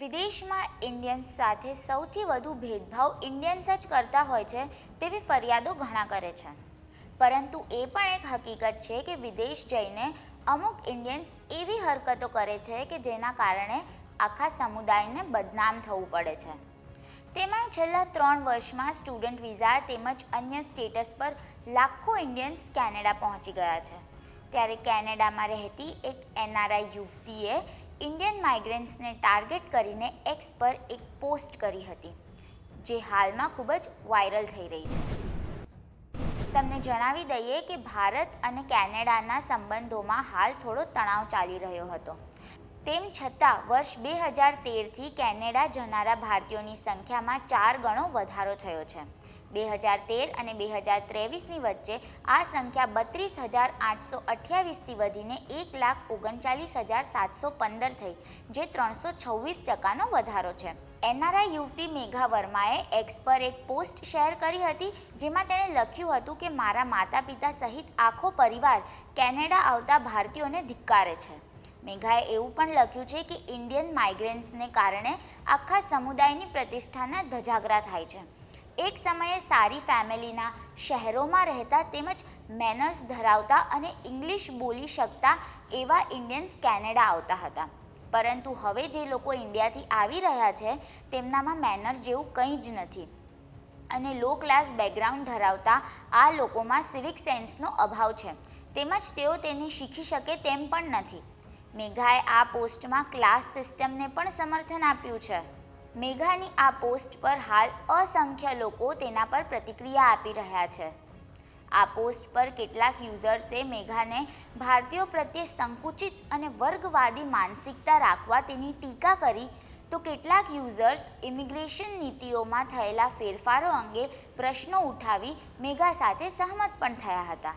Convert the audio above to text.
વિદેશમાં ઇન્ડિયન્સ સાથે સૌથી વધુ ભેદભાવ ઇન્ડિયન્સ જ કરતા હોય છે તેવી ફરિયાદો ઘણા કરે છે. પરંતુ એ પણ એક હકીકત છે કે વિદેશ જઈને અમુક ઇન્ડિયન્સ એવી હરકતો કરે છે કે જેના કારણે આખા સમુદાયને બદનામ થવું પડે છે. તેમાં છેલ્લા ત્રણ વર્ષમાં સ્ટુડન્ટ વિઝા તેમજ અન્ય સ્ટેટસ પર લાખો ઇન્ડિયન્સ કેનેડા પહોંચી ગયા છે. ત્યારે કેનેડામાં રહેતી એક એનઆરઆઈ યુવતીએ ઇન્ડિયન માઇગ્રન્ટ્સને ટાર્ગેટ કરીને એક્સ પર એક પોસ્ટ કરી હતી, જે હાલમાં ખૂબ જ વાયરલ થઈ રહી છે. તમને જણાવી દઈએ કે ભારત અને કેનેડાના સંબંધોમાં હાલ થોડો તણાવ ચાલી રહ્યો હતો. તેમ છતાં, વર્ષ બે હજાર તેરથી કેનેડા જનારા ભારતીયોની સંખ્યામાં ચાર ગણો વધારો થયો છે. બે હજાર તેર અને બે હજાર ત્રેવીસની વચ્ચે આ સંખ્યા બત્રીસ હજાર આઠસો અઠ્યાવીસથી વધીને એક લાખ ઓગણચાલીસ હજાર સાતસો પંદર થઈ, જે ત્રણસો છવ્વીસ ટકાનો વધારો છે. એનઆરઆઈ યુવતી મેઘા વર્માએ એક્સ પર એક પોસ્ટ શેર કરી હતી, જેમાં તેણે લખ્યું હતું કે, મારા માતા પિતા સહિત આખો પરિવાર કેનેડા આવતા ભારતીયોને ધિક્કારે છે. મેઘાએ એવું પણ લખ્યું છે કે, ઇન્ડિયન માઇગ્રન્ટ્સને કારણે આખા સમુદાયની પ્રતિષ્ઠાના ધજાગરા થાય છે. એક સમયે સારી ફેમિલીના શહેરોમાં રહેતા તેમજ મેનર્સ ધરાવતા અને ઇંગ્લિશ બોલી શકતા એવા ઇન્ડિયન્સ કેનેડા આવતા હતા. પરંતુ હવે જે લોકો ઇન્ડિયાથી આવી રહ્યા છે, તેમનામાં મેનર જેવું કંઈ જ નથી. અને લો ક્લાસ બેકગ્રાઉન્ડ ધરાવતા આ લોકોમાં સિવિક સેન્સનો અભાવ છે. તેમજ તેઓ તેને શીખી શકે તેમ પણ નથી. મેઘાએ આ પોસ્ટમાં ક્લાસ સિસ્ટમને પણ સમર્થન આપ્યું છે. મેઘાની આ પોસ્ટ પર હાલ અસંખ્ય લોકો તેના પર પ્રતિક્રિયા આપી રહ્યા છે. આ પોસ્ટ પર કેટલાક યુઝર્સે મેઘાને ભારતીયો પ્રત્યે સંકુચિત અને વર્ગવાદી માનસિકતા રાખવા તેની ટીકા કરી, તો કેટલાક યુઝર્સ ઇમિગ્રેશન નીતિઓમાં થયેલા ફેરફારો અંગે પ્રશ્નો ઉઠાવી મેઘા સાથે સહમત પણ થયા હતા.